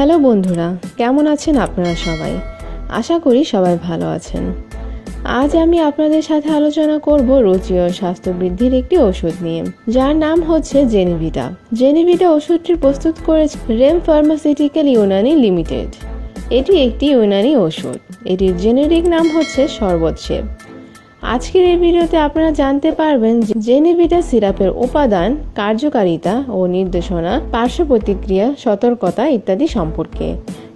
Hello বন্ধুরা, কেমন আছেন আপনারা সবাই? আশা করি সবাই ভালো আছেন। আজ আমি আপনাদের সাথে আলোচনা করব রুচি ও স্বাস্থ্য বৃদ্ধির একটি ওষুধ নিয়ে, যার নাম হচ্ছে জেনিভিটা। জেনিভিটা ওষুধটি প্রস্তুত করেছে রেম ফার্মাসিউটিক্যাল ইউনানি লিমিটেড। এটি একটি ইউনানি ওষুধ। এটির জেনেরিক নাম হচ্ছে শরবত সেব আজকের এই ভিডিওতে আপনারা জানতে পারবেন জেনিভিটা সিরাপের উপাদান, কার্যকারিতা ও নির্দেশনা পার্শ্ব প্রতিক্রিয়া সতর্কতা ইত্যাদি সম্পর্কে।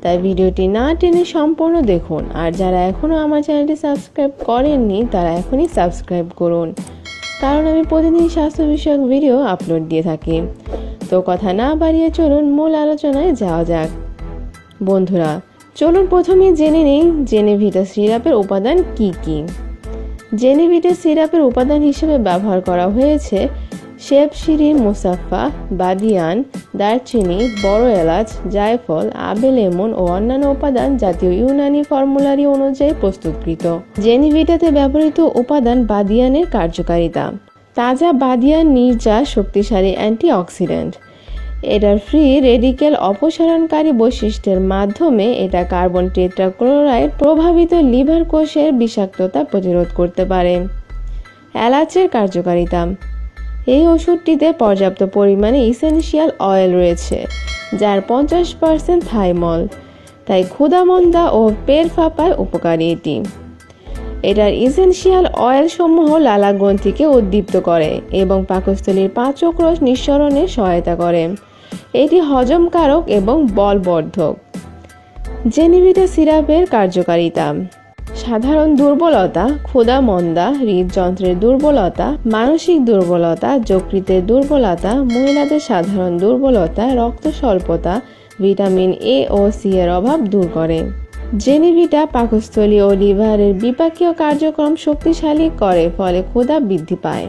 তাই ভিডিওটি না টেনে সম্পূর্ণ দেখুন। আর যারা এখনও আমার চ্যানেলটি সাবস্ক্রাইব করেননি, তারা এখনই সাবস্ক্রাইব করুন। কারণ আমি প্রতিদিন স্বাস্থ্য বিষয়ক ভিডিও আপলোড দিয়ে থাকি। তো কথা না বাড়িয়ে চলুন মূল আলোচনায় যাওয়া যাক। বন্ধুরা, চলুন প্রথমে জেনে নিই জেনেভিটা সিরাপের উপাদান কি কী। জেনিভিটা সিরাপের উপাদান হিসেবে ব্যবহার করা হয়েছে শেপ শিরিন মুসাফা বাদিয়ান, দারচিনি, বড় এলাচ, জায়ফল আবে লেমন ও অন্যান্য উপাদান জাতীয় ইউনানি ফর্মুলারি অনুযায়ী প্রস্তুতকৃত। জেনিভিটাতে ব্যবহৃত উপাদান বাদিয়ানের কার্যকারিতা। তাজা বাদিয়ান নির্যাস শক্তিশালী অ্যান্টিঅক্সিডেন্ট। এটার ফ্রি রেডিকেল অপসারণকারী বৈশিষ্ট্যের মাধ্যমে এটা কার্বন টেট্রাক্লোরাইড প্রভাবিত লিভার কোষের বিষাক্ততা প্রতিরোধ করতে পারে। এলাচের কার্যকারিতা। এই ওষুধটিতে পর্যাপ্ত পরিমাণে ইসেনশিয়াল অয়েল রয়েছে, যার পঞ্চাশ পার্সেন্ট থাইমল তাই ক্ষুধামন্দা ও পেট ফাঁপায় উপকারী এটি। এটার ইসেনশিয়াল অয়েল সমূহ লালা গ্রন্থিকে উদ্দীপ্ত করে এবং পাকস্থলীর পাচক রস নিঃসরণে সহায়তা করে। এটি হজমকারক এবং বলবর্ধক। জেনিভিটা সিরাপের কার্যকারিতা। সাধারণ দুর্বলতা, ক্ষুধা, মন্দা, হৃদযন্ত্রের দুর্বলতা, মানসিক দুর্বলতা, যকৃতের দুর্বলতা, মহিলাদের সাধারণ দুর্বলতা, রক্ত স্বল্পতা, ভিটামিন এ ও সি এর অভাব দূর করে। জেনিভিটা পাকস্থলী ও লিভারের বিপাকীয় কার্যক্রম শক্তিশালী করে, ফলে ক্ষুধা বৃদ্ধি পায়।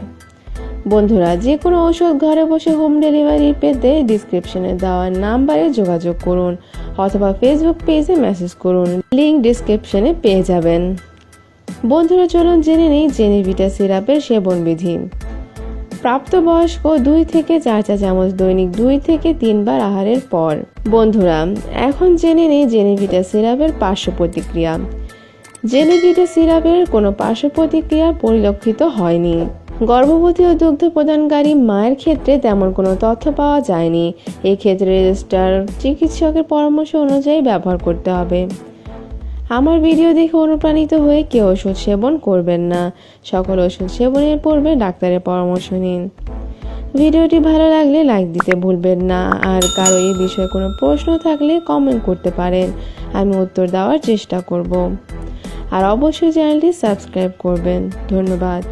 বন্ধুরা, যে কোনো ওষুধ ঘরে বসে হোম ডেলিভারি পেতে ডিসক্রিপশনে দেওয়া নাম্বারে যোগাযোগ করুন অথবা ফেসবুক পেজে মেসেজ করুন। লিঙ্ক ডিসক্রিপশনে পেয়ে যাবেন। বন্ধুরা, চলুন জেনে নিই জেনিভিটা সিরাপের সেবন বিধি। প্রাপ্তবয়স্ক দুই থেকে চার চা চামচ দৈনিক দুই থেকে তিনবার আহারের পর। বন্ধুরা, এখন জেনে নিই জেনিভিটা সিরাপের পার্শ্ব প্রতিক্রিয়া। জেনিভিটা সিরাপের কোনো পার্শ্ব প্রতিক্রিয়া পরিলক্ষিত হয়নি। গর্ভবতী ও দুগ্ধ প্রদানকারী মায়ের ক্ষেত্রে তেমন কোনো তথ্য পাওয়া যায়নি। এক্ষেত্রে রেজিস্টার চিকিৎসকের পরামর্শ অনুযায়ী ব্যবহার করতে হবে। আমার ভিডিও দেখে অনুপ্রাণিত হয়ে কেউ ওষুধ সেবন করবেন না। সকল ওষুধ সেবনের পূর্বে ডাক্তারের পরামর্শ নিন। ভিডিওটি ভালো লাগলে লাইক দিতে ভুলবেন না। আর কারও এই বিষয়ে কোনো প্রশ্ন থাকলে কমেন্ট করতে পারেন। আমি উত্তর দেওয়ার চেষ্টা করব। আর অবশ্যই চ্যানেলটি সাবস্ক্রাইব করবেন। ধন্যবাদ।